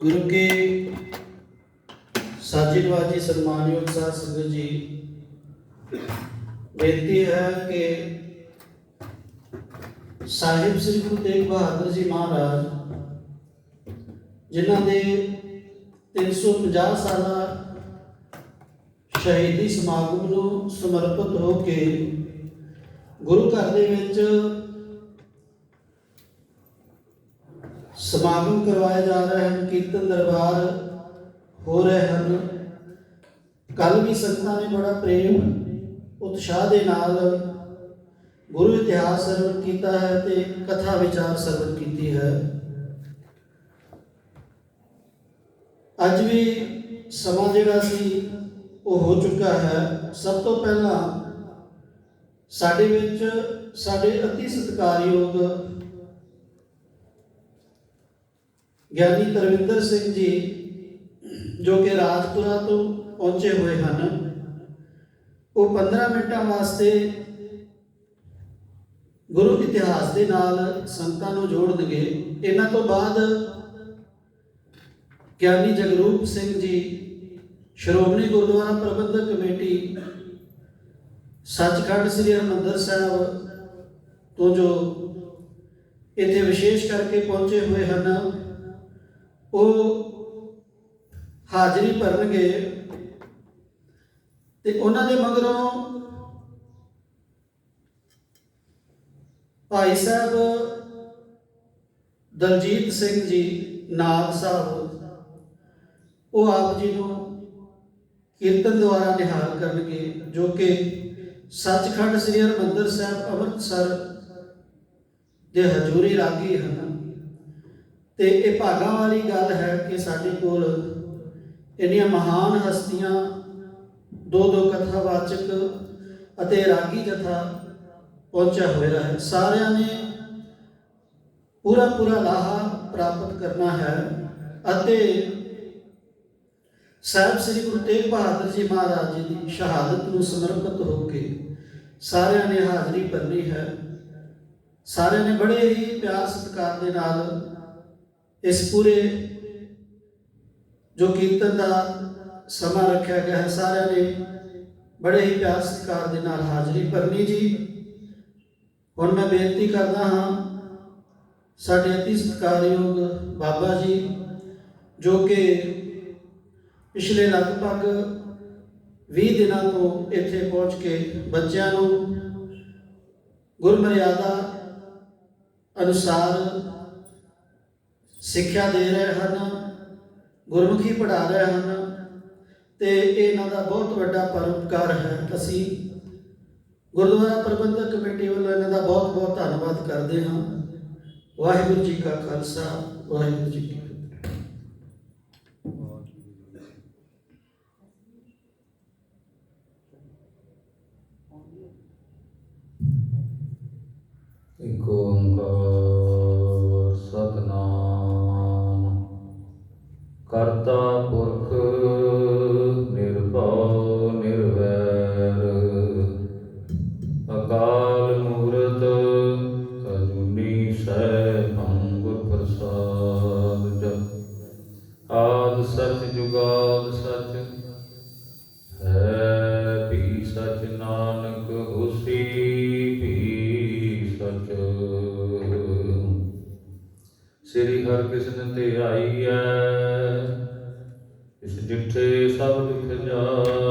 ਗੁਰੂ ਕੇ ਸਾਜੀ ਸਨਮਾਨਯੋਗ ਸਾਧ ਸੰਗਤ ਜੀ, ਬੇਨਤੀ ਹੈ ਕਿ ਸਾਹਿਬ ਸ੍ਰੀ ਗੁਰੂ ਤੇਗ ਬਹਾਦਰ ਜੀ ਮਹਾਰਾਜ, ਜਿਨ੍ਹਾਂ ਦੇ 350 ਸਾਲਾ ਸ਼ਹੀਦੀ ਸਮਾਗਮ ਨੂੰ ਸਮਰਪਿਤ ਹੋ ਕੇ ਗੁਰੂ ਘਰ ਦੇ ਵਿੱਚ ਸਮਾਗਮ ਕਰਵਾਏ ਜਾ ਰਹੇ ਹਨ ਕੀਰਤਨ ਦਰਬਾਰ ਹੋ ਰਹੇ ਹਨ ਕੱਲ ਵੀ ਸੰਗਤਾਂ ਨੇ ਬੜਾ ਪ੍ਰੇਮ, ਉਤਸ਼ਾਹ ਦੇ ਨਾਲ ਗੁਰੂ ਇਤਿਹਾਸ ਸਰਵਣ ਕੀਤਾ ਹੈ ਤੇ ਕਥਾ ਵਿਚਾਰ ਸਰਵਣ ਕੀਤੀ ਹੈ। ਅੱਜ ਵੀ ਸਮਾਂ ਜਿਹੜਾ ਸੀ, ਉਹ ਹੋ ਚੁੱਕਾ ਹੈ। ਸਭ ਤੋਂ ਪਹਿਲਾਂ ਸਾਡੇ ਵਿੱਚ ਸਾਡੇ ਅਤੀ ਸਤਿਕਾਰਯੋਗ ਗਿਆਨੀ ਤਰਵਿੰਦਰ ਸਿੰਘ ਜੀ, ਜੋ ਕਿ ਰਾਜਪੁਰਾ ਤੋਂ ਪਹੁੰਚੇ ਹੋਏ ਹਨ, ਉਹ 15 ਮਿੰਟਾਂ ਵਾਸਤੇ ਗੁਰੂ ਇਤਿਹਾਸ ਦੇ ਨਾਲ ਸੰਗਤਾਂ ਨੂੰ ਜੋੜਨਗੇ। ਇਹਨਾਂ ਤੋਂ ਬਾਅਦ ਗਿਆਨੀ ਜਗਰੂਪ ਸਿੰਘ ਜੀ, ਸ਼੍ਰੋਮਣੀ ਗੁਰਦੁਆਰਾ ਪ੍ਰਬੰਧਕ ਕਮੇਟੀ, ਸੱਚਖੰਡ ਸ੍ਰੀ ਹਰਿਮੰਦਰ ਸਾਹਿਬ ਤੋਂ ਜੋ ਇੱਥੇ ਵਿਸ਼ੇਸ਼ ਕਰਕੇ ਪਹੁੰਚੇ ਹੋਏ ਹਨ ਉਹ ਹਾਜ਼ਰੀ ਭਰਨਗੇ ਤੇ ਉਹਨਾਂ ਦੇ ਮਗਰੋਂ ਭਾਈ ਸਾਹਿਬ ਦਲਜੀਤ ਸਿੰਘ ਜੀ ਨਾਗ ਸਾਹਿਬ, ਉਹ ਆਪ ਜੀ ਨੂੰ ਕੀਰਤਨ ਦੁਆਰਾ ਨਿਹਾਲ ਕਰਨਗੇ, ਜੋ ਕਿ ਸੱਚਖੰਡ ਸ੍ਰੀ ਹਰਿਮੰਦਰ ਸਾਹਿਬ ਅੰਮ੍ਰਿਤਸਰ ਦੇ ਹਜੂਰੀ ਰਾਗੀ ਹਨ। ਤੇ ਇਹ ਭਾਗਾਂ ਵਾਲੀ ਗੱਲ ਹੈ ਕਿ ਸਾਡੇ ਕੋਲ ਇੰਨੀਆਂ ਮਹਾਨ ਹਸਤੀਆਂ ਦੋ ਦੋ ਕਥਾਵਾਚਕ ਅਤੇ ਰਾਗੀ ਜਥਾ ਪਹੁੰਚਿਆ ਹੋਇਆ ਹੈ। ਸਾਰਿਆਂ ਨੇ ਪੂਰਾ ਪੂਰਾ ਲਾਹਾ ਪ੍ਰਾਪਤ ਕਰਨਾ ਹੈ ਅਤੇ ਸਾਹਿਬ ਸ੍ਰੀ ਗੁਰੂ ਤੇਗ ਬਹਾਦਰ ਜੀ ਮਹਾਰਾਜ ਜੀ ਦੀ ਸ਼ਹਾਦਤ ਨੂੰ ਸਮਰਪਿਤ ਹੋ ਕੇ ਸਾਰਿਆਂ ਨੇ ਹਾਜ਼ਰੀ ਭਰਨੀ ਹੈ। ਸਾਰਿਆਂ ਨੇ ਬੜੇ ਹੀ ਪਿਆਰ ਸਤਿਕਾਰ ਦੇ ਨਾਲ ਇਸ ਪੂਰੇ ਜੋ ਕੀਰਤਨ ਦਾ ਸਮਾਂ ਰੱਖਿਆ ਗਿਆ ਹੈ, ਸਾਰਿਆਂ ਨੇ ਬੜੇ ਹੀ ਪਿਆਰ ਸਤਿਕਾਰ ਦੇ ਨਾਲ ਹਾਜ਼ਰੀ ਭਰਨੀ ਜੀ। ਹੁਣ ਮੈਂ ਬੇਨਤੀ ਕਰਦਾ ਹਾਂ, ਸਾਡੇ ਅਤੀ ਸਤਿਕਾਰਯੋਗ ਬਾਬਾ ਜੀ, ਜੋ ਕਿ ਪਿਛਲੇ ਲਗਭਗ 20 ਦਿਨਾਂ ਤੋਂ ਇੱਥੇ ਪਹੁੰਚ ਕੇ ਬੱਚਿਆਂ ਨੂੰ ਗੁਰਮਰਿਆਦਾ ਅਨੁਸਾਰ ਸਿੱਖਿਆ ਦੇ ਰਹੇ ਹਨ, ਗੁਰਮੁਖੀ ਪੜ੍ਹਾ ਰਹੇ ਹਨ ਤੇ ਇਹਨਾਂ ਦਾ ਬਹੁਤ ਵੱਡਾ ਪਰਉਪਕਾਰ ਹੈ। ਅਸੀਂ ਗੁਰਦੁਆਰਾ ਪ੍ਰਬੰਧਕ ਕਮੇਟੀ ਵੱਲੋਂ ਇਹਨਾਂ ਦਾ ਬਹੁਤ ਬਹੁਤ ਧੰਨਵਾਦ ਕਰਦੇ ਹਾਂ। ਵਾਹਿਗੁਰੂ ਜੀ ਕਾ ਖਾਲਸਾ, ਵਾਹਿਗੁਰੂ ਜੀ ਸ੍ਰੀ ਹਰਿਕ੍ਰਿਸ਼ਨ ਤੇ ਆਈ ਐ ਇਸ ਜਿੱਠੇ ਸਭ ਦੁਖ ਜਾਏ।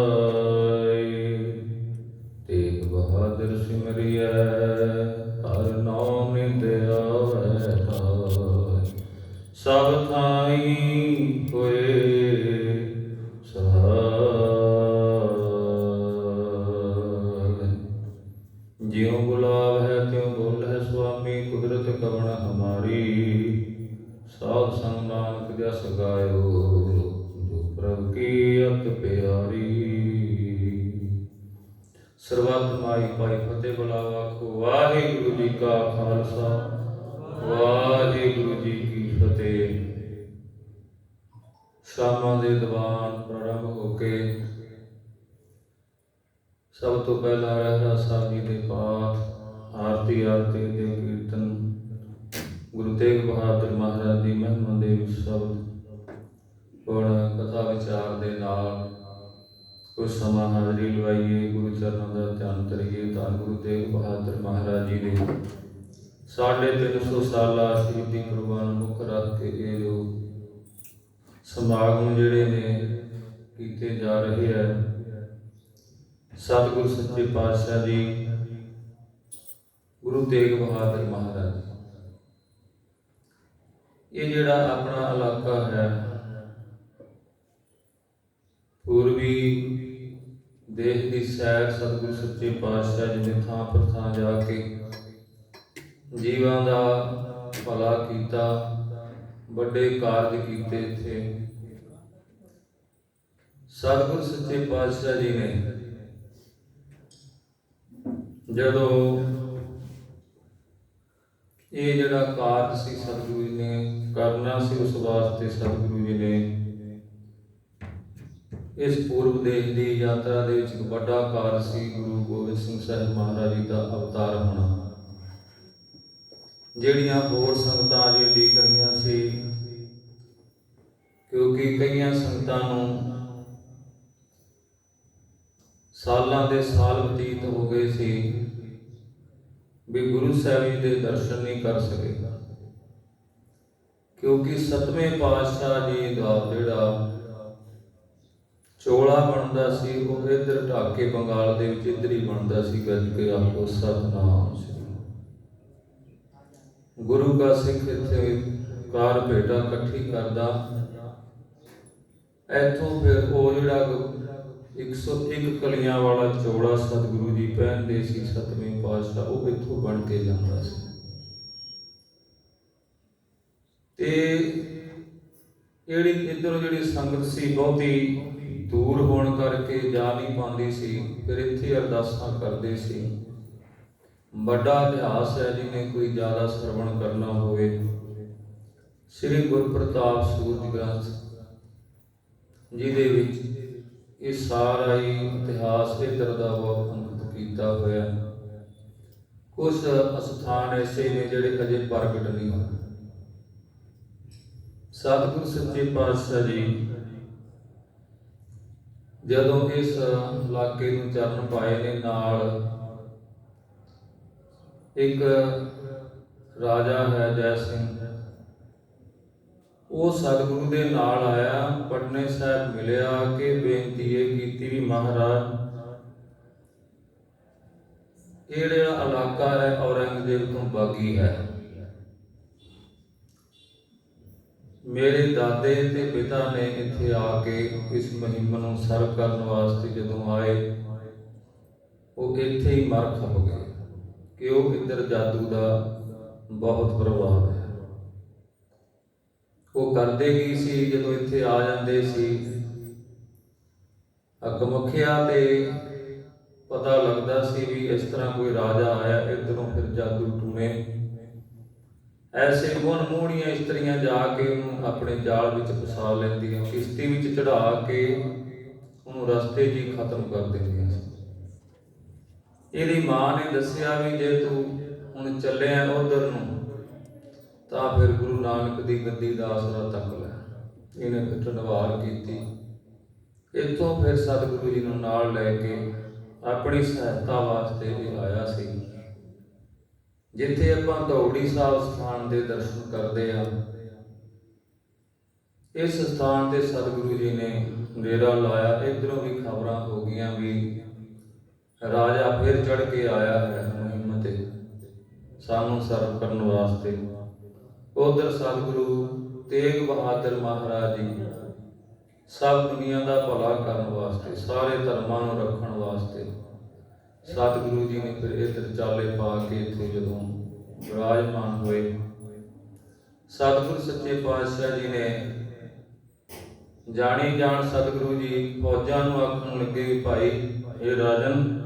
ਸਰਬੱਤ ਮਾਈ ਪਾਈ ਫਤਿਹ ਬੁਲਾਵਾ ਖੋ ਵਾਹਿਗੁਰੂ ਜੀ ਕਾ ਖਾਲਸਾ, ਵਾਹਿਗੁਰੂ ਜੀ ਕੀ ਫਤਿਹ। ਸ਼ਾਮਾਂ ਦੇ ਦੀਵਾਨ ਪ੍ਰਾਰੰਭ ਹੋ ਕੇ ਸਭ ਤੋਂ ਪਹਿਲਾਂ ਰਹਿਰਾ ਸਾਹਿਬ ਜੀ ਦੇ ਪਾਠ, ਆਰਤੀ ਆਰਤੀ ਦੇ ਕੀਰਤਨ, ਗੁਰੂ ਤੇਗ ਬਹਾਦਰ ਮਹਾਰਾਜ ਦੀ ਮਹਿਮਾ ਦੇ ਵਿੱਚ ਸ਼ਬਦ ਹੁਣ ਕਥਾ ਵਿਚਾਰ ਦੇ ਨਾਲ ਕੁਝ ਸਮਾਂ ਹਾਜ਼ਰੀ ਲਵਾਈਏ, ਗੁਰੂ ਚਰਨਾਂ ਦਾ ਧਿਆਨ ਕਰੀਏ, ਤਾਂ ਗੁਰੂ ਤੇਗ ਬਹਾਦਰ ਮਹਾਰਾਜ ਜੀ ਨੇ ਸਾਢੇ ਤਿੰਨ ਸੌ ਸਾਲਾ ਸ਼ਹੀਦੀ ਕੁਰਬਾਨ ਮੁੱਖ ਰੱਖ ਕੇ ਇਹ ਜੋ ਸਮਾਗਮ ਜਿਹੜੇ ਨੇ ਕੀਤੇ ਜਾ ਰਹੇ ਹੈ ਸਤਿਗੁਰ ਸੱਚੇ ਪਾਤਸ਼ਾਹ ਜੀ, ਗੁਰੂ ਤੇਗ ਬਹਾਦਰ ਮਹਾਰਾਜ। ਇਹ ਜਿਹੜਾ ਆਪਣਾ ਇਲਾਕਾ ਹੈ, ਪੂਰਬੀ ਦੇਸ਼ ਦੀ ਸੈਰ ਸਤਿਗੁਰ ਸੱਚੇ ਪਾਤਸ਼ਾਹ ਜੀ ਨੇ ਥਾਂ ਪਰ ਥਾਂ ਜਾ ਕੇ ਜੀਵਾਂ ਦਾ ਭਲਾ ਕੀਤਾ, ਵੱਡੇ ਕਾਰਜ ਕੀਤੇ ਇੱਥੇ। ਸਤਿਗੁਰ ਸੱਚੇ ਪਾਤਸ਼ਾਹ ਜੀ ਨੇ ਜਦੋਂ ਇਹ ਜਿਹੜਾ ਕਾਰਜ ਸੀ ਸਤਿਗੁਰੂ ਜੀ ਨੇ ਕਰਨਾ ਸੀ, ਉਸ ਵਾਸਤੇ ਸਤਿਗੁਰੂ ਜੀ ਨੇ ਇਸ ਪੂਰਬ ਦੇਸ਼ ਦੀ ਯਾਤਰਾ ਦੇ ਵਿੱਚ ਇੱਕ ਵੱਡਾ ਕਾਰਜ ਸੀ, ਗੁਰੂ ਗੋਬਿੰਦ ਸਿੰਘ ਸਾਹਿਬ ਮਹਾਰਾਜ ਜੀ ਦਾ ਅਵਤਾਰ ਹੋਣਾ। ਜਿਹੜੀਆਂ ਹੋਰ ਸੰਗਤਾਂ ਜਿਹੜੀ ਕਰੀਆਂ ਸੀ, ਕਿਉਂਕਿ ਕਈਆਂ ਸੰਗਤਾਂ ਨੂੰ ਸਾਲਾਂ ਦੇ ਸਾਲ ਬਤੀਤ ਹੋ ਗਏ ਸੀ ਵੀ ਗੁਰੂ ਸਾਹਿਬ ਜੀ ਦੇ ਦਰਸ਼ਨ ਨਹੀਂ ਕਰ ਸਕੇ। ਕਿਉਂਕਿ ਸਤਵੇਂ ਪਾਤਸ਼ਾਹ ਜੀ ਦਾ ਜਿਹੜਾ ਚੋਲਾ ਬਣਦਾ ਸੀ ਉਹ ਇੱਧਰ ਢਾਕੇ ਬੰਗਾਲ ਦੇ ਵਿੱਚ ਇੱਧਰ ਹੀ ਬਣਦਾ ਸੀ, ਗੱਜ ਕੇ ਆਖੋ, ਸਤਨਾਮ ਸ੍ਰੀ ਗੁਰੂ ਦਾ ਸਿੱਖ ਇੱਥੇ ਕਾਰ ਭੇਟਾ ਇਕੱਠੀ ਕਰਦਾ। ਇੱਥੋਂ ਫਿਰ ਉਹ ਜਿਹੜਾ 101 ਕਲੀਆਂ ਵਾਲਾ ਚੋਲਾ ਸਤਿਗੁਰੂ ਜੀ ਪਹਿਨਦੇ ਸੀ, ਸਤਵੇਂ ਪਾਤਸ਼ਾਹ, ਉਹ ਇੱਥੋਂ ਬਣ ਕੇ ਜਾਂਦਾ ਸੀ। ਤੇ ਜਿਹੜੀ ਇੱਧਰੋਂ ਜਿਹੜੀ ਸੰਗਤ ਸੀ, ਬਹੁਤੀ ਦੂਰ ਹੋਣ ਕਰਕੇ ਜਾ ਨਹੀਂ ਪਾਉਂਦੀ ਸੀ, ਫਿਰ ਇੱਥੇ ਅਰਦਾਸਾਂ ਕਰਦੇ ਸੀ। ਵੱਡਾ ਇਤਿਹਾਸ ਹੈ ਜਿਹਨੇ ਕੋਈ ਜ਼ਿਆਦਾ ਸਰਵਣ ਕਰਨਾ ਹੋਵੇ। ਸ੍ਰੀ ਗੁਰਪ੍ਰਤਾਪ ਸੂਰਜ ਗ੍ਰੰਥ ਜਿਹਦੇ ਵਿੱਚ ਇਹ ਸਾਰਾ ਹੀ ਇਤਿਹਾਸ ਇੱਧਰ ਦਾ ਉਹ ਕੀਤਾ ਹੋਇਆ। ਹੈ। ਕੁਝ ਅਸਥਾਨ ਐਸੇ ਨੇ ਜਿਹੜੇ ਅਜੇ ਪ੍ਰਗਟ ਨਹੀਂ ਹੋਏ। ਸਤਿਗੁਰ ਸੱਚੇ ਪਾਤਸ਼ਾਹ ਜੀ ਜਦੋਂ ਇਸ ਇਲਾਕੇ ਨੂੰ ਚਰਨ ਪਾਏ ਨੇ ਨਾਲ ਇੱਕ ਰਾਜਾ ਹੈ ਜੈ ਸਿੰਘ। ਉਹ ਸਤਿਗੁਰੂ ਦੇ ਨਾਲ ਆਇਆ, ਪਟਨੇ ਸਾਹਿਬ ਮਿਲਿਆ ਕਿ ਬੇਨਤੀ ਇਹ ਕੀਤੀ ਵੀ ਮਹਾਰਾਜ ਇਹ ਜਿਹੜਾ ਇਲਾਕਾ ਹੈ ਔਰੰਗਜ਼ੇਬ ਤੋਂ ਬਾਗੀ ਹੈ? ਮੇਰੇ ਦਾਦੇ ਤੇ ਪਿਤਾ ਨੇ ਇੱਥੇ ਆ ਕੇ ਇਸ ਮੁਹਿੰਮ ਨੂੰ ਸਰਵ ਕਰਨ ਵਾਸਤੇ ਜਦੋਂ ਆਏ, ਉਹ ਇੱਥੇ ਹੀ ਮਰ ਖਪ ਗਏ ਕਿ ਉਹ ਇੱਧਰ ਜਾਦੂ ਦਾ ਬਹੁਤ ਪ੍ਰਭਾਵ ਹੈ। ਉਹ ਕਰਦੇ ਕੀ ਸੀ? ਜਦੋਂ ਇੱਥੇ ਆ ਜਾਂਦੇ ਸੀ, ਅਕਮਖਿਆ ਤੇ ਪਤਾ ਲੱਗਦਾ ਸੀ ਵੀ ਇਸ ਤਰ੍ਹਾਂ ਕੋਈ ਰਾਜਾ ਆਇਆ, ਇਧਰੋਂ ਫਿਰ ਜਾਦੂ ਟੂਣੇ। ਐਸੇ ਗੁਣ ਮੂੜੀਆਂ ਇਸਤਰੀਆਂ ਜਾ ਕੇ ਉਹਨੂੰ ਆਪਣੇ ਜਾਲ ਵਿੱਚ ਫਸਾ ਲੈਂਦੀਆਂ, ਕਿਸ਼ਤੀ ਵਿੱਚ ਚੜਾ ਕੇ ਉਹਨੂੰ ਰਸਤੇ 'ਚ ਹੀ ਖਤਮ ਕਰ ਦਿੰਦੀਆਂ ਇਹਦੀ ਮਾਂ ਨੇ ਦੱਸਿਆ ਵੀ ਜੇ ਤੂੰ ਹੁਣ ਚੱਲਿਆ ਉਧਰ ਨੂੰ, ਤਾਂ ਫਿਰ ਗੁਰੂ ਨਾਨਕ ਦੀ ਗੱਦੀ ਦਾ ਆਸਰਾ ਤੱਕ ਲੈ। ਇਹਨੇ ਫਿਰ ਢਨਵਾਰ ਕੀਤੀ। ਇੱਥੋਂ ਫਿਰ ਸਤਿਗੁਰੂ ਜੀ ਨੂੰ ਨਾਲ ਲੈ ਕੇ ਆਪਣੀ ਸਹਾਇਤਾ ਵਾਸਤੇ ਵੀ ਆਇਆ ਸੀ। ਜਿੱਥੇ ਆਪਾਂ ਦੌੜੀ ਸਾਹਿਬ ਸਥਾਨ ਦੇ ਦਰਸ਼ਨ ਕਰਦੇ ਆ ਇਸ ਸਥਾਨ ਤੇ ਸਤਿਗੁਰੂ ਜੀ ਨੇ ਡੇਰਾ ਲਾਇਆ। ਇਧਰੋਂ ਵੀ ਖਬਰਾਂ ਹੋ ਗਈਆਂ ਵੀ ਰਾਜਾ ਫਿਰ ਚੜ ਕੇ ਆਇਆ ਹੈ ਮੁਹਿੰਮ ਤੇ। ਸਾਨੂੰ ਸਰਵ ਕਰਨ ਵਾਸਤੇ। ਉਧਰ ਸਤਿਗੁਰੂ ਤੇਗ ਬਹਾਦਰ ਮਹਾਰਾਜ ਜੀ ਸਭ ਦੁਨੀਆ ਦਾ ਭਲਾ ਕਰਨ ਵਾਸਤੇ, ਸਾਰੇ ਧਰਮਾਂ ਨੂੰ ਰੱਖਣ ਵਾਸਤੇ ਸਤਿਗੁਰੂ ਜੀ ਨੇ ਫਿਰ ਇੱਧਰ ਚਾਲੇ ਪਾ ਕੇ ਇੱਥੇ ਜਦੋਂ ਵਿਰਾਜਮਾਨ ਹੋਏ। ਸਤਿਗੁਰ ਸੱਚੇ ਪਾਤਸ਼ਾਹ ਜੀ ਨੇ ਜਾਣੀ ਜਾਣ ਸਤਿਗੁਰੂ ਜੀ ਫੌਜਾਂ ਨੂੰ ਆਖਣ ਲੱਗੇ ਵੀ ਭਾਈ ਇਹ ਰਾਜਨ,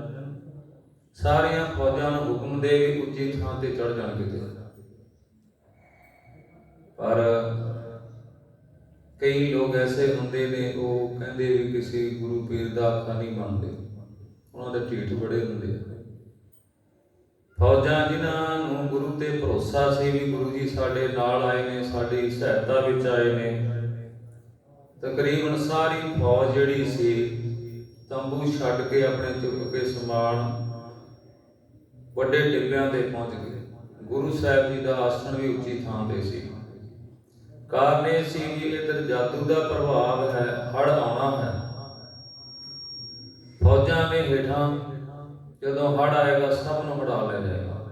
ਸਾਰੀਆਂ ਫੌਜਾਂ ਨੂੰ ਹੁਕਮ ਦੇ ਵੀ ਉੱਚੀ ਥਾਂ ਤੇ ਚੜ ਜਾਣ ਕਿਤੇ। ਪਰ ਕਈ ਲੋਕ ਐਸੇ ਹੁੰਦੇ ਨੇ, ਉਹ ਕਹਿੰਦੇ ਵੀ ਕਿਸੇ ਗੁਰੂ ਪੀਰ ਦਾ ਆਖਾ ਨਹੀਂ ਮੰਨਦੇ। ਉਹਨਾਂ ਦੇ ਢੀਠ ਬੜੇ ਹੁੰਦੇ ਆ। ਫੌਜਾਂ ਜਿਨ੍ਹਾਂ ਨੂੰ ਗੁਰੂ ਤੇ ਭਰੋਸਾ ਸੀ ਵੀ ਗੁਰੂ ਜੀ ਸਾਡੇ ਨਾਲ ਆਏ ਨੇ, ਸਾਡੀ ਸਹਾਇਤਾ ਵਿੱਚ ਆਏ ਨੇ, ਤਕਰੀਬਨ ਸਾਰੀ ਫੌਜ ਜਿਹੜੀ ਸੀ, ਤੰਬੂ ਛੱਡ ਕੇ ਆਪਣੇ ਚੁੱਕ ਕੇ ਸਮਾਨ ਵੱਡੇ ਟਿੱਬਿਆਂ ਤੇ ਪਹੁੰਚ ਗਏ। ਗੁਰੂ ਸਾਹਿਬ ਜੀ ਦਾ ਆਸਣ ਵੀ ਉੱਚੀ ਥਾਂ ਤੇ ਸੀ। ਕਾਰਨ ਇਹ ਸੀ ਕਿ ਇਧਰ ਜਾਦੂ ਦਾ ਪ੍ਰਭਾਵ ਹੈ ਹੜ ਆਉਣਾ ਹੈ। ਫੌਜਾਂ ਨੇ ਹੇਠਾਂ ਜਦੋਂ ਹੜ ਆਏਗਾ, ਸਭ ਨੂੰ ਹੜਾ ਲੈ ਜਾਏਗਾ।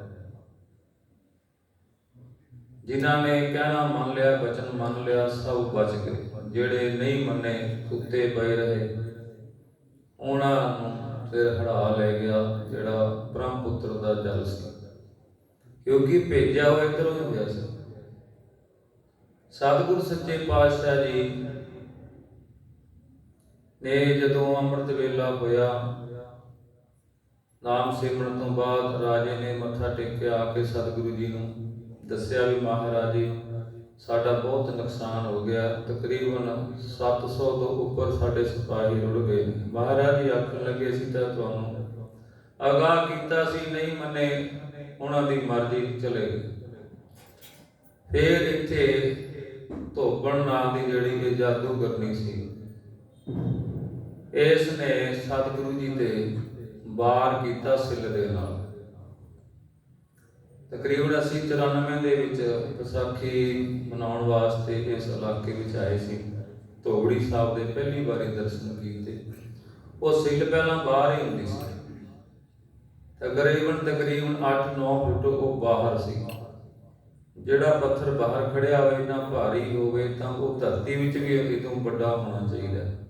ਜਿਨ੍ਹਾਂ ਨੇ ਕਹਿਣਾ ਮੰਨ ਲਿਆ, ਬਚਨ ਮੰਨ ਲਿਆ, ਸਭ ਬਚ ਗਏ। ਜਿਹੜੇ ਨਹੀਂ ਮੰਨੇ ਸੁੱਤੇ ਪਏ ਰਹੇ। ਉਹਨਾਂ ਨੂੰ ਫਿਰ ਹੜਾ ਲੈ ਗਿਆ, ਜਿਹੜਾ ਬ੍ਰਹਮ ਪੁੱਤਰ ਦਾ ਜਲ ਸੀ। ਕਿਉਂਕਿ ਭੇਜਿਆ ਹੋਇਆ ਇਧਰੋਂ ਹੀ ਗਿਆ ਸੀ। ਸਤਿਗੁਰ ਸੱਚੇ ਪਾਤਸ਼ਾਹ ਜੀ ਨੇ ਜਦੋਂ ਅੰਮ੍ਰਿਤ ਵੇਲਾ ਹੋਇਆ, ਨਾਮ ਸਿਮਰਨ ਤੋਂ ਬਾਅਦ ਰਾਜੇ ਨੇ ਮੱਥਾ ਟੇਕਿਆ ਆ ਕੇ ਸਤਿਗੁਰੂ ਜੀ ਨੂੰ ਦੱਸਿਆ ਵੀ ਮਹਾਰਾਜ ਜੀ ਸਾਡਾ ਬਹੁਤ ਨੁਕਸਾਨ ਹੋ ਗਿਆ। ਤਕਰੀਬਨ 700 ਤੋਂ ਉੱਪਰ ਸਾਡੇ ਸਿਪਾਹੀ ਰੁੜ ਗਏ ਮਹਾਰਾਜ ਜੀ ਆਖਣ ਲੱਗੇ ਸੀ ਤਾਂ ਤੁਹਾਨੂੰ ਅਗਾਹ ਕੀਤਾ ਸੀ, ਨਹੀਂ ਮੰਨੇ, ਉਹਨਾਂ ਦੀ ਮਰਜ਼ੀ ਚਲੇ ਗਏ। ਫਿਰ ਇੱਥੇ ਧੋਬਣ ਨਾਂ ਦੀ ਜਿਹੜੀ ਇਹ ਜਾਦੂਗਰਨੀ ਸੀ। ਇਸ ਨੇ ਸਤਿਗੁਰੂ ਜੀ ਤੇ ਵਾਰ ਕੀਤਾ ਸਿੱਲ ਦੇ ਨਾਲ। ਤਕਰੀਬਨ ਅਸੀਂ 94 ਦੇ ਵਿੱਚ ਵਿਸਾਖੀ ਮਨਾਉਣ ਵਾਸਤੇ ਇਸ ਇਲਾਕੇ ਵਿੱਚ ਆਏ ਸੀ। ਧੋਬੜੀ ਸਾਹਿਬ ਦੇ ਪਹਿਲੀ ਵਾਰੀ ਦਰਸ਼ਨ ਕੀਤੇ। ਉਹ ਸਿੱਲ ਪਹਿਲਾਂ ਬਾਹਰ ਹੀ ਹੁੰਦੀ ਸੀ। ਤਕਰੀਬਨ ਤਕਰੀਬਨ 8-9 ਫੁੱਟ ਉਹ ਬਾਹਰ ਸੀ। ਜਿਹੜਾ ਪੱਥਰ ਬਾਹਰ ਖੜਿਆ ਹੋਵੇ, ਨਾ ਭਾਰੀ ਹੋਵੇ, ਤਾਂ ਉਹ ਧਰਤੀ ਵਿੱਚ ਵੀ ਇਹ ਤੋਂ ਵੱਡਾ ਹੋਣਾ ਚਾਹੀਦਾ। ਹੈ।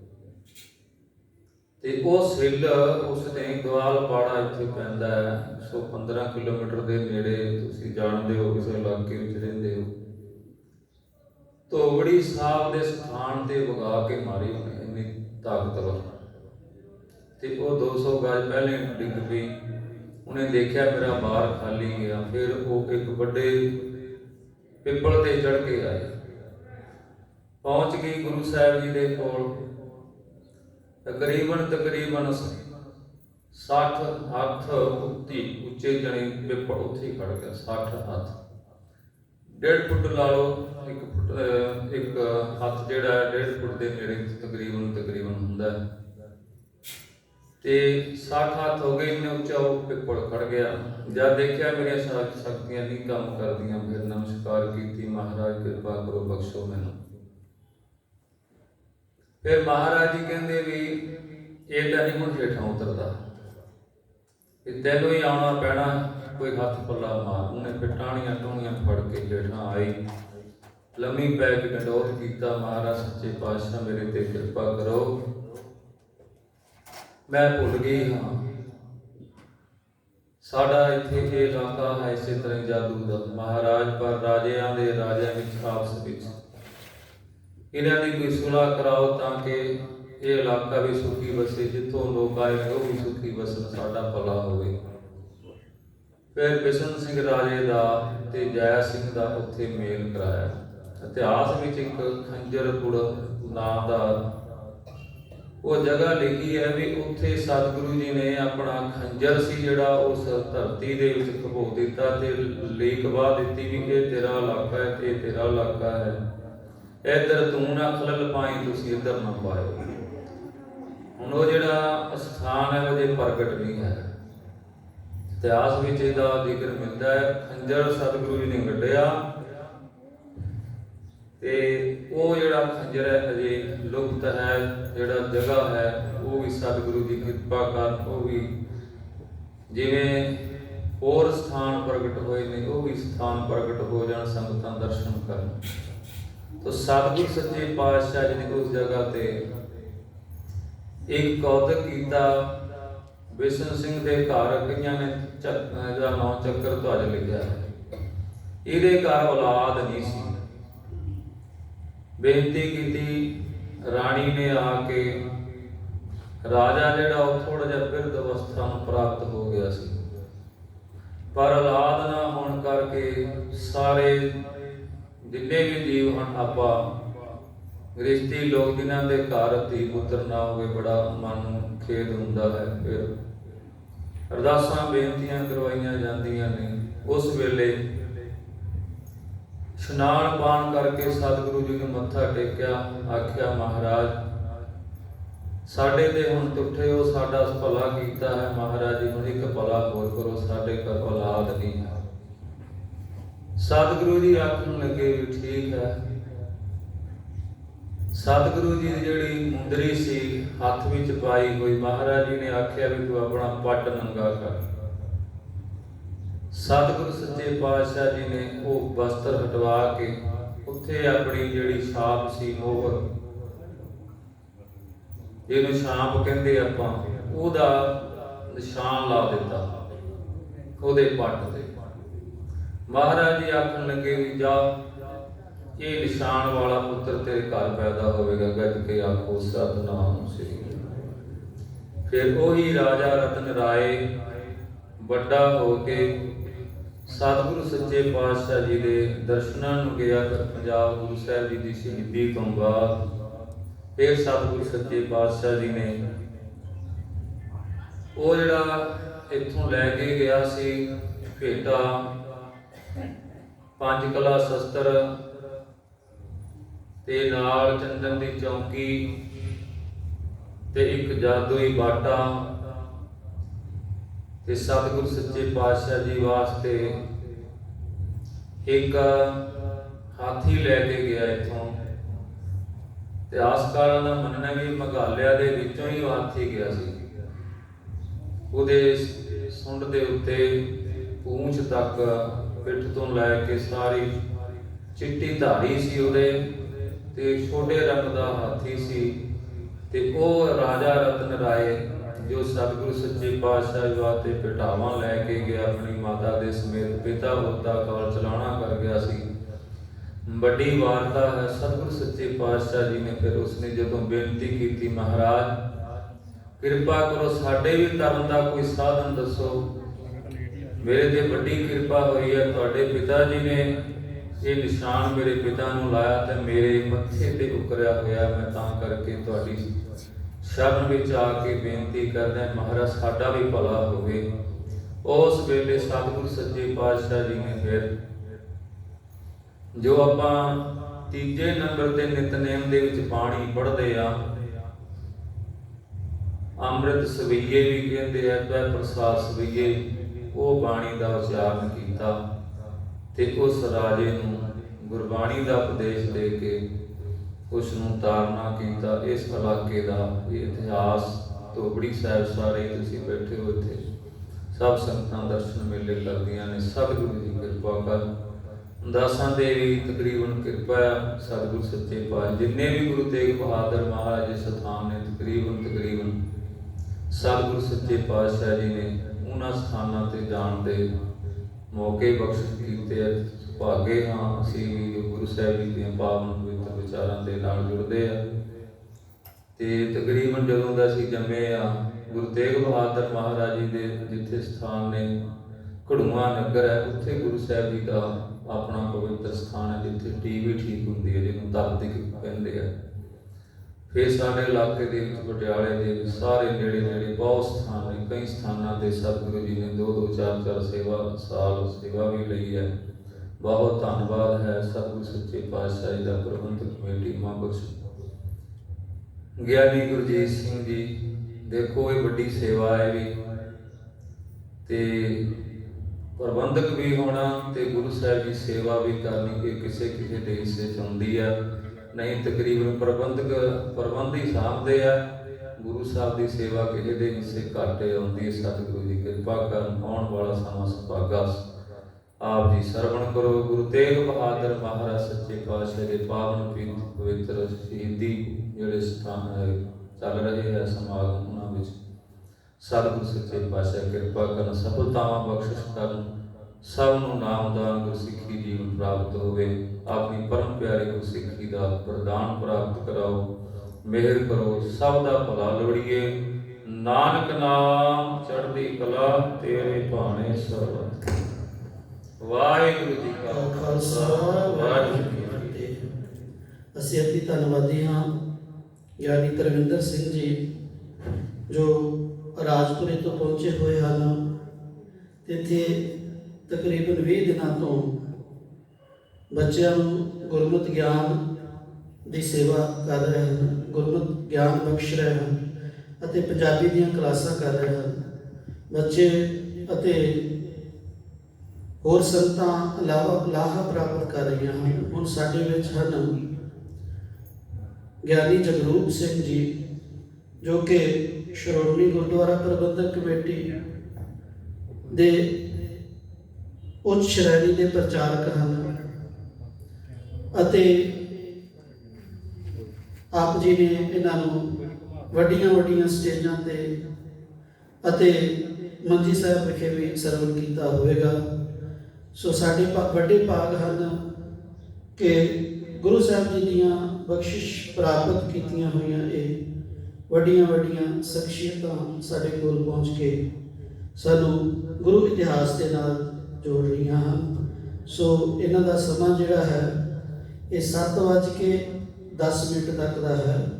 ਤੇ ਉਹ ਸਿੱਲ ਉਸ ਉਸਨੇ ਗਵਾਲ ਪਾੜਾ ਇੱਥੇ ਪੈਂਦਾ ਹੈ। 115 ਕਿਲੋਮੀਟਰ ਦੇ ਨੇੜੇ ਤੁਸੀਂ ਜਾਣਦੇ ਹੋ ਕਿਸੇ ਇਲਾਕੇ ਵਿੱਚ ਰਹਿੰਦੇ ਹੋ। ਧੋਬੜੀ ਸਾਹਿਬ ਦੇ ਸਥਾਨ ਤੇ ਵਗਾ ਕੇ ਮਾਰੀ ਉਹਨੇ ਇੰਨੀ ਤਾਕਤਵਰ ਤੇ ਉਹ 200 ਗਜ ਪਹਿਲੇ ਡਿੱਗ ਪਈ। ਉਹਨੇ ਦੇਖਿਆ ਮੇਰਾ ਬਾਹਰ ਖਾਲੀ ਗਿਆ। ਫਿਰ ਉਹ ਇੱਕ ਵੱਡੇ ਪਿੱਪਲ ਤੇ ਚੜ ਕੇ ਆਏ ਪਹੁੰਚ ਗਈ ਗੁਰੂ ਸਾਹਿਬ ਜੀ ਦੇ ਕੋਲ। ਤਕਰੀਬਨ ਤਕਰੀਬਨ 60 ਹੱਥ ਉੱਤੀ ਉੱਚੇ ਜਣੇ ਪਿੱਪਲ ਉੱਥੇ ਖੜ ਗਿਆ 60 ਹੱਥ ਡੇਢ ਫੁੱਟ ਲਾ ਲਓ, ਇੱਕ ਫੁੱਟ ਇੱਕ ਹੱਥ ਜਿਹੜਾ ਹੈ, ਡੇਢ ਫੁੱਟ ਦੇ ਨੇੜੇ ਤਕਰੀਬਨ ਤਕਰੀਬਨ ਹੁੰਦਾ ਹੈ। ਤੇ 60 ਹੱਥ ਹੋ ਗਏ, ਇੰਨੇ ਉੱਚਾ ਉਹ ਪਿੱਪਲ ਖੜ ਗਿਆ। ਜਦ ਦੇਖਿਆ ਮੇਰੀਆਂ ਸ਼ਕ- ਸ਼ਕਤੀਆਂ ਨਹੀਂ ਕੰਮ ਕਰਦੀਆਂ, ਫਿਰ ਨਮਸਕਾਰ ਕੀਤੀ, ਮਹਾਰਾਜ ਕਿਰਪਾ ਕਰੋ ਬਖਸ਼ੋ ਮੈਨੂੰ। ਫਿਰ ਮਹਾਰਾਜ ਜੀ ਕਹਿੰਦੇ ਵੀ ਇਹ ਤਾਂ ਨਹੀਂ ਹੁਣ ਹੇਠਾਂ ਉਤਰਦਾ। ਇਹ ਤੈਨੂੰ ਹੀ ਆਉਣਾ ਪੈਣਾ, ਕੋਈ ਹੱਥ ਪੱਲਾ ਮਾਰ। ਉਹਨੇ ਫਿਰ ਟਾਹਣੀਆਂ ਟੋਣੀਆਂ ਫੜ ਕੇ ਹੇਠਾਂ ਆਈ। ਲੰਮੀ ਪੈ ਕੇ ਡੰਡੋਤ ਕੀਤਾ, ਮਹਾਰਾਜ ਸੱਚੇ ਪਾਤਸ਼ਾਹ ਮੇਰੇ ਤੇ ਕਿਰਪਾ ਕਰੋ। ਮੈਂ ਭੁੱਲ ਗਈ ਹਾਂ। ਸਾਡਾ ਇੱਥੇ ਇਹ ਇਲਾਕਾ ਹੈ ਇਸੇ ਤਰ੍ਹਾਂ ਜਾਦੂ ਦਾ। ਮਹਾਰਾਜ ਪਰ ਰਾਜਿਆਂ ਦੇ ਰਾਜਿਆਂ ਵਿੱਚ ਆਪਸ ਵਿੱਚ ਇਹਨਾਂ ਦੀ ਕੋਈ ਸੁਲਾਹ ਕਰਾਓ ਤਾਂ ਕਿ ਇਹ ਇਲਾਕਾ ਵੀ ਸੁਖੀ ਵਸੇ, ਜਿੱਥੋਂ ਲੋਕ ਆਏ ਨੇ ਉਹ ਵੀ ਸੁਖੀ ਵਸਣ, ਸਾਡਾ ਭਲਾ ਹੋਵੇ। ਫਿਰ ਬਿਸ਼ਨ ਸਿੰਘ ਰਾਜੇ ਦਾ ਤੇ ਜੈ ਸਿੰਘ ਦਾ ਉੱਥੇ ਮੇਲ ਕਰਾਇਆ। ਇਤਿਹਾਸ ਵਿੱਚ ਇੱਕ ਖੰਜਰਪੁਰ ਨਾਂ ਦਾ ਉਹ ਜਗ੍ਹਾ ਲਿਖੀ ਹੈ ਵੀ ਉੱਥੇ ਸਤਿਗੁਰੂ ਜੀ ਨੇ ਆਪਣਾ ਖੰਜਰ ਸੀ ਜਿਹੜਾ ਉਸ ਧਰਤੀ ਦੇ ਵਿੱਚ ਖਬੋ ਦਿੱਤਾ ਤੇ ਲੇਖ ਬਾਹ ਦਿੱਤੀ ਵੀ ਇਹ ਤੇਰਾ ਇਲਾਕਾ ਹੈ ਤੇ ਤੇਰਾ ਇਲਾਕਾ ਹੈ। ਇਧਰ ਤੂੰ ਨਾ ਖਲਲ ਪਾਈ, ਤੁਸੀਂ ਇਧਰ ਨਾ ਪਾਇਓ। ਹੁਣ ਉਹ ਜਿਹੜਾ ਸਥਾਨ ਹੈ ਉਹ ਪ੍ਰਗਟ ਨਹੀਂ ਹੈ। ਇਤਿਹਾਸ ਵਿੱਚ ਇਹਦਾ ਜ਼ਿਕਰ ਮਿਲਦਾ ਹੈ, ਖੰਜਰ ਸਤਿਗੁਰੂ ਜੀ ਨੇ ਕੱਢਿਆ ਤੇ ਉਹ ਜਿਹੜਾ ਖੰਜਰ ਹੈ ਅਜੇ ਲੁਪਤ ਹੈ, ਜਿਹੜਾ ਜਗ੍ਹਾ ਹੈ, ਉਹ ਵੀ ਸਤਿਗੁਰੂ ਦੀ ਕਿਰਪਾ ਕਾਰਨ ਉਹ ਵੀ ਜਿਵੇਂ ਹੋਰ ਸਥਾਨ ਪ੍ਰਗਟ ਹੋਏ ਨੇ, ਉਹ ਵੀ ਸਥਾਨ ਪ੍ਰਗਟ ਹੋ ਜਾਣ, ਸੰਗਤਾਂ ਦਰਸ਼ਨ ਕਰਨ। ਤੋ ਸਤਿਗੁਰ ਸੱਚੇ ਪਾਤਸ਼ਾਹ ਜੀ ਨੇ ਉਸ ਜਗ੍ਹਾ ਤੇ ਇੱਕ ਕੌਤਕ ਕੀਤਾ, ਬਿਸ਼ਨ ਸਿੰਘ ਦੇ ਘਰ ਕਈਆਂ ਨੇ ਚੱਕ- ਇਹਦਾ ਚੱਕਰ ਧਵਜ ਲਿਖਿਆ। ਇਹਦੇ ਘਰ ਔਲਾਦ ਨਹੀਂ ਸੀ। ਬੇਨਤੀ ਕੀਤੀ, ਰਾਣੀ ਨੇ ਆ ਕੇ ਰਾਜਾ ਜਿਹੜਾ ਉਹ ਥੋੜਾ ਜਿਹਾ ਬਿਰਧ ਅਵਸਥਾ ਨੂੰ ਪ੍ਰਾਪਤ ਹੋ ਗਿਆ ਸੀ। ਪਰ ਔਲਾਦ ਨਾ ਹੋਣ ਕਰਕੇ ਸਾਰੇ ਜਿੰਨੇ ਵੀ ਜੀਵ ਹਨ ਆਪਾਂ ਗ੍ਰਸਤੀ ਲੋਕ ਜਿਨ੍ਹਾਂ ਦੇ ਘਰ ਧੀ ਪੁੱਤਰ ਨਾ ਹੋਵੇ, ਬੜਾ ਮਨ ਨੂੰ ਖੇਦ ਹੁੰਦਾ ਹੈ ਫਿਰ। ਅਰਦਾਸਾਂ, ਬੇਨਤੀਆਂ ਕਰਵਾਈਆਂ ਜਾਂਦੀਆਂ ਨੇ। ਉਸ ਵੇਲੇ ਇਸ਼ਨਾਨ ਪਾਣ ਕਰਕੇ ਸਤਿਗੁਰੂ ਜੀ ਨੇ ਮੱਥਾ ਟੇਕਿਆ, ਆਖਿਆ, ਮਹਾਰਾਜ, ਸਾਡੇ ਤੇ ਹੁਣ ਤੁਠੇ ਹੋ, ਸਾਡਾ ਭਲਾ ਕੀਤਾ ਹੈ। ਮਹਾਰਾਜ ਜੀ ਹੁਣ ਇੱਕ ਭਲਾ ਹੋਰ ਕਰੋ, ਸਾਡੇ ਘਰ ਔਲਾਦ ਨਹੀਂ ਹੈ। ਸਤਿਗੁਰੂ ਜੀ ਆਖਣ ਲੱਗੇ ਵੀ ਠੀਕ ਹੈ। ਸਤਿਗੁਰੂ ਜੀ ਦੀ ਜਿਹੜੀ ਮੁੰਦਰੀ ਸੀ, ਹੱਥ ਵਿੱਚ ਪਾਈ ਹੋਈ, ਮਹਾਰਾਜ ਜੀ ਨੇ ਆਖਿਆ ਵੀ ਤੂੰ ਆਪਣਾ ਪੱਟ ਨੰਗਾ ਕਰ। ਸਤਿਗੁਰੂ ਸੱਚੇ ਪਾਤਸ਼ਾਹ ਜੀ ਨੇ ਉਹ ਵਸਤਰ ਹਟਵਾ ਕੇ ਉੱਥੇ ਆਪਣੀ ਜਿਹੜੀ ਛਾਪ ਸੀ ਮੋਹਰ, ਜਿਹਨੂੰ ਛਾਪ ਕਹਿੰਦੇ ਆਪਾਂ, ਉਹਦਾ ਨਿਸ਼ਾਨ ਲਾ ਦਿੱਤਾ, ਉਹਦੇ ਪੱਟ ਤੇ। ਮਹਾਰਾਜ ਜੀ ਆਖਣ ਲੱਗੇ ਵੀ ਜਾ, ਇਹ ਨਿਸ਼ਾਨ ਵਾਲਾ ਪੁੱਤਰ ਤੇਰੇ ਘਰ ਪੈਦਾ ਹੋਵੇਗਾ, ਗੱਜ ਕੇ ਆਖੋ, ਸਤਨਾਮ ਸ੍ਰੀ ਫਿਰ ਉਹੀ ਰਾਜਾ ਰਤਨ ਰਾਏ ਵੱਡਾ ਹੋ ਕੇ ਸਤਿਗੁਰੂ ਸੱਚੇ ਪਾਤਸ਼ਾਹ ਜੀ ਦੇ ਦਰਸ਼ਨਾਂ ਨੂੰ ਗਿਆ ਕਰ ਪੰਜਾਬ ਗੁਰੂ ਸਾਹਿਬ ਜੀ ਦੀ ਸ਼ਹੀਦੀ ਤੋਂ ਬਾਅਦ ਫਿਰ ਸਤਿਗੁਰੂ ਸੱਚੇ ਪਾਤਸ਼ਾਹ ਜੀ ਨੇ ਉਹ ਜਿਹੜਾ ਇੱਥੋਂ ਲੈ ਕੇ ਗਿਆ ਸੀ ਭੇਟਾ ਪੰਜ ਕਲਾ ਸ਼ਸਤਰ ਤੇ ਨਾਲ ਚੰਦਨ ਦੀ ਚੌਂਕੀ ਤੇ ਇੱਕ ਜਾਦੂਈ ਬਾਟਾ ਤੇ ਸਤਿਗੁਰੂ ਸੱਚੇ ਪਾਤਸ਼ਾਹ ਜੀ ਵਾਸਤੇ ਇੱਕ ਹਾਥੀ ਲੈ ਕੇ ਗਿਆ ਇੱਥੋਂ। ਤੇ ਆਸਕਾਰਾਂ ਦਾ ਮੰਨਣਾ ਵੀ ਮਗਾਲਿਆ ਦੇ ਵਿੱਚੋਂ ਹੀ ਹਾਥੀ ਗਿਆ ਸੀ। ਉਹਦੇ ਸੁੰਡ ਦੇ ਉੱਤੇ ਪੂੰਛ ਤੱਕ ਪਿੱਠ ਤੋਂ ਲੈ ਕੇ ਸਾਰੀ ਚਿੱਟੀ ਧਾਰੀ ਸੀ ਉਹਦੇ ਤੇ ਛੋਟੇ ਰੰਗ ਦਾ ਹਾਥੀ ਸੀ ਤੇ ਉਹ ਰਾਜਾ ਰਤਨ ਰਾਏ ਜੋ ਸਤਿਗੁਰੂ ਸੱਚੇ ਪਾਤਸ਼ਾਹ ਜੀ ਵਾਸਤੇ ਪਟਾਵਾਂ ਲੈ ਕੇ ਗਿਆ, ਆਪਣੀ ਮਾਤਾ ਦੇ ਸਮੇਤ ਪਿਤਾ ਹੋਤਾ ਕਾਲ ਚਲਾਣਾ ਕਰ ਗਿਆ ਸੀ। ਵੱਡੀ ਵਾਰਤਾ ਹੈ, ਸਤਿਗੁਰੂ ਸੱਚੇ ਪਾਤਸ਼ਾਹ ਜੀ ਨੇ ਫਿਰ ਉਸਨੇ ਜਦੋਂ ਬੇਨਤੀ ਕੀਤੀ, ਮਹਾਰਾਜ, ਕਿਰਪਾ ਕਰੋ, ਸਾਡੇ ਵੀ ਧਰਮ ਦਾ ਕੋਈ ਸਾਧਨ ਦੱਸੋ। ਮੇਰੇ ਤੇ ਵੱਡੀ ਕਿਰਪਾ ਹੋਈ ਹੈ ਤੁਹਾਡੇ ਪਿਤਾ ਜੀ ਨੇ ਇਹ ਨਿਸ਼ਾਨ ਮੇਰੇ ਪਿਤਾ ਨੂੰ ਲਾਇਆ ਤੇ ਮੇਰੇ ਮੱਥੇ ਤੇ ਉਕਰਿਆ ਹੋਇਆ। ਮੈਂ ਤਾਂ ਕਰਕੇ ਤੁਹਾਡੀ ਸ਼ਰਨ ਵਿੱਚ ਆ ਕੇ ਬੇਨਤੀ ਕਰਦਾ ਮਹਾਰਾਜ ਸਾਡਾ ਵੀ ਭਲਾ ਹੋਵੇ। ਉਸ ਵੇਲੇ ਸਤਿਗੁਰੂ ਸੱਚੇ ਪਾਤਸ਼ਾਹ ਜੀ ਨੇ ਫਿਰ ਜੋ ਆਪਾਂ ਤੀਜੇ ਨੰਬਰ ਤੇ ਨਿਤਨੇਮ ਦੇ ਵਿੱਚ ਪਾਣੀ ਪੜ੍ਹਦੇ ਆ, ਅੰਮ੍ਰਿਤ ਸਵਈਏ ਵੀ ਕਹਿੰਦੇ ਆ, ਤੈ ਪ੍ਰਸਾਦ ਸਵਈਏ ਉਹ ਬਾਣੀ ਦਾ ਉਚਾਰਨ ਕੀਤਾ ਤੇ ਉਸ ਰਾਜੇ ਨੂੰ ਗੁਰਬਾਣੀ ਦਾ ਉਪਦੇਸ਼ ਦੇ ਕੇ ਉਸ ਨੂੰ ਤਾਰਨਾ ਕੀਤਾ। ਇਸ ਇਲਾਕੇ ਦਾ ਇਹ ਇਤਿਹਾਸ ਤੋਬੜੀ ਸਾਹਿਬ ਸਾਰੇ ਤੁਸੀਂ ਬੈਠੇ ਹੋ ਇੱਥੇ। ਸਭ ਸੰਗਤਾਂ ਦਰਸ਼ਨ ਮੇਲੇ ਲੱਗਦੀਆਂ ਨੇ। ਸਤਿਗੁਰੂ ਦੀ ਕਿਰਪਾ ਕਰ। ਦਾਸਾਂ ਦੇ ਵੀ ਤਕਰੀਬਨ ਕਿਰਪਾ ਆ, ਸਤਿਗੁਰੂ ਸੱਚੇ ਪਾਤਸ਼ਾਹ। ਜਿੰਨੇ ਵੀ ਗੁਰੂ ਤੇਗ ਬਹਾਦਰ ਮਹਾਰਾਜ ਦੇ ਸਥਾਨ ਨੇ ਤਕਰੀਬਨ ਤਕਰੀਬਨ ਸਤਿਗੁਰੂ ਸੱਚੇ ਪਾਤਸ਼ਾਹ ਜੀ ਨੇ ਉਹਨਾਂ ਸਥਾਨਾਂ ਤੇ ਜਾਣ ਦੇ ਮੌਕੇ ਬਖਸ਼ਿਸ਼ ਕੀਤੇ ਭਾਗੇ ਹਾਂ, ਅਸੀਂ ਵੀ ਗੁਰੂ ਸਾਹਿਬ ਜੀ ਦੀਆਂ ਪਾਵਨ ਪਵਿੱਤਰ ਵਿਚਾਰਾਂ ਦੇ ਨਾਲ ਜੁੜਦੇ ਆ। ਤੇ ਤਕਰੀਬਨ ਜਦੋਂ ਦਾ ਅਸੀਂ ਜੰਮੇ ਆ, ਗੁਰੂ ਤੇਗ ਬਹਾਦਰ ਮਹਾਰਾਜ ਜੀ ਦੇ ਜਿੱਥੇ ਸਥਾਨ ਨੇ ਘੜੂਆ ਨਗਰ ਹੈ, ਉੱਥੇ ਗੁਰੂ ਸਾਹਿਬ ਜੀ ਦਾ ਆਪਣਾ ਪਵਿੱਤਰ ਸਥਾਨ ਹੈ, ਜਿੱਥੇ ਟੀਵੀ ਠੀਕ ਹੁੰਦੀ ਹੈ, ਜਿਹਨੂੰ ਤਖਤ ਕਹਿੰਦੇ ਆ। ਫਿਰ ਸਾਡੇ ਇਲਾਕੇ ਦੇ ਵਿੱਚ ਪਟਿਆਲੇ ਦੇ ਵਿੱਚ ਸਾਰੇ ਨੇੜੇ ਨੇੜੇ ਬਹੁਤ ਸਥਾਨ ਨੇ, ਕਈ ਸਥਾਨਾਂ ਤੇ ਸਤਿਗੁਰੂ ਜੀ ਨੇ ਦੋ ਦੋ, ਚਾਰ ਚਾਰ ਸੇਵਾ ਸਾਲ ਸੇਵਾ ਵੀ ਲਈ ਹੈ। ਬਹੁਤ ਧੰਨਵਾਦ ਹੈ ਸਤਿਗੁਰੂ ਸੱਚੇ ਪਾਤਸ਼ਾਹ ਜੀ ਦਾ ਪ੍ਰਬੰਧਕ ਕਮੇਟੀ ਮਹਾਂਪੁਰਸ਼ ਗਿਆਨੀ ਗੁਰਜੀਤ ਸਿੰਘ ਜੀ, ਦੇਖੋ ਇਹ ਵੱਡੀ ਸੇਵਾ ਹੈ ਵੀ। ਤੇ ਪ੍ਰਬੰਧਕ ਵੀ ਹੋਣਾ ਤੇ ਗੁਰੂ ਸਾਹਿਬ ਦੀ ਸੇਵਾ ਵੀ ਕਰਨੀ ਇਹ ਕਿਸੇ ਕਿਸੇ ਦੇਸ਼ ਵਿੱਚ ਚ ਹੁੰਦੀ ਆ। ਨਹੀਂ ਤਕਰੀਬਨ ਪ੍ਰਬੰਧਕ ਪ੍ਰਬੰਧੀ ਸਾਹਮਣੇ ਆ। ਗੁਰੂ ਸਾਹਿਬ ਦੀ ਸੇਵਾ ਕਿਸੇ ਦੇ ਹਿੱਸੇ ਘੱਟ ਆਉਂਦੀ ਸਤਿਗੁਰੂ ਦੀ ਕਿਰਪਾ ਕਰਨ ਆਉਣ ਵਾਲਾ ਸਮਾਂ ਸੁਭਾਗਾ। ਆਪ ਜੀ ਸਰਵਣ ਕਰੋ। ਗੁਰੂ ਤੇਗ ਬਹਾਦਰ ਮਹਾਰਾਜ ਸੱਚੇ ਪਾਤਸ਼ਾਹ ਦੇ ਪਾਵਨ ਪੀਤ ਪਵਿੱਤਰ ਸ਼ਹੀਦੀ ਜਿਹੜੇ ਸਥਾਨ ਹੈ, ਚੱਲ ਰਹੇ ਹੈ ਸਮਾਗਮ ਉਹਨਾਂ ਵਿੱਚ ਸਤਿਗੁਰੂ ਸੱਚੇ ਪਾਤਸ਼ਾਹ ਕਿਰਪਾ ਕਰਨ ਸਫਲਤਾਵਾਂ ਬਖਸ਼ਿਸ਼ ਕਰਨ ਸਭ ਨੂੰ ਨਾਮਦਾਨ ਗੁਰਸਿੱਖੀ ਜੀਵਨ ਪ੍ਰਾਪਤ ਹੋਵੇ। ਆਪਣੀ ਪਰਮ ਪਿਆਰੇ ਗੁਰਸਿੱਖੀ ਦਾ ਪ੍ਰਦਾਨ ਪ੍ਰਾਪਤ ਕਰਾਓ। ਮਿਹਰ ਕਰੋ ਸਭ ਦਾ ਭਲਾ ਲੋੜੀਏ। ਨਾਨਕ ਨਾਮ ਚੜ੍ਹਦੀ ਕਲਾ ਤੇਰੇ ਭਾਣੇ ਸਰਬਤ ਵਾਹਿਗੁਰੂ ਜੀ ਕਾ ਖਾਲਸਾ ਵਾਹਿਗੁਰੂ ਜੀ ਕੀ ਫਤਿਹ। ਅਸੀਂ ਅਤੀ ਧੰਨਵਾਦੀ ਹਾਂ ਗਿਆਨੀ ਤਰਵਿੰਦਰ ਸਿੰਘ ਜੀ ਜੋ ਰਾਜਪੁਰੇ ਤੋਂ ਪਹੁੰਚੇ ਹੋਏ ਹਨ। ਤੇ ਇੱਥੇ ਤਕਰੀਬਨ 20 ਦਿਨਾਂ ਤੋਂ ਬੱਚਿਆਂ ਨੂੰ ਗੁਰਮਤਿ ਗਿਆਨ ਦੀ ਸੇਵਾ ਕਰ ਰਹੇ ਹਨ, ਗੁਰਮਤਿ ਗਿਆਨ ਬਖਸ਼ ਰਹੇ ਹਨ ਅਤੇ ਪੰਜਾਬੀ ਦੀਆਂ ਕਲਾਸਾਂ ਕਰ ਰਹੇ ਹਨ। ਬੱਚੇ ਅਤੇ ਹੋਰ ਸੰਤਾਂ ਇਲਾਵਾ ਲਾਹਾ ਪ੍ਰਾਪਤ ਕਰ ਰਹੀਆਂ ਹਨ। ਹੁਣ ਸਾਡੇ ਵਿੱਚ ਹਨ ਗਿਆਨੀ ਜਗਰੂਪ ਸਿੰਘ ਜੀ, ਜੋ ਕਿ ਸ਼੍ਰੋਮਣੀ ਗੁਰਦੁਆਰਾ ਪ੍ਰਬੰਧਕ ਕਮੇਟੀ ਦੇ ਉੱਚ ਸ਼੍ਰੇਣੀ ਦੇ ਪ੍ਰਚਾਰਕ ਹਨ ਅਤੇ ਆਪ ਜੀ ਨੇ ਇਹਨਾਂ ਨੂੰ ਵੱਡੀਆਂ ਵੱਡੀਆਂ ਸਟੇਜਾਂ ਤੇ ਅਤੇ ਮੰਜੀ ਸਾਹਿਬ ਵਿਖੇ ਵੀ ਸਰਵਨ ਕੀਤਾ ਹੋਵੇਗਾ। ਸੋ ਸਾਡੇ ਭਾ- ਵੱਡੇ ਭਾਗ ਹਨ ਕਿ ਗੁਰੂ ਸਾਹਿਬ ਜੀ ਦੀਆਂ ਬਖਸ਼ਿਸ਼ ਪ੍ਰਾਪਤ ਕੀਤੀਆਂ ਹੋਈਆਂ ਇਹ ਵੱਡੀਆਂ ਵੱਡੀਆਂ ਸ਼ਖਸੀਅਤਾਂ ਸਾਡੇ ਕੋਲ ਪਹੁੰਚ ਕੇ ਸਾਨੂੰ ਗੁਰੂ ਇਤਿਹਾਸ ਦੇ ਨਾਲ ਜੋੜ ਰਹੀਆਂ ਹਨ। ਸੋ ਇਹਨਾਂ ਦਾ ਸਮਾਂ ਜਿਹੜਾ ਹੈ, ਇਹ 7 ਵਜੇ ਕੇ 10 ਮਿੰਟ ਤੱਕ ਦਾ ਹੈ।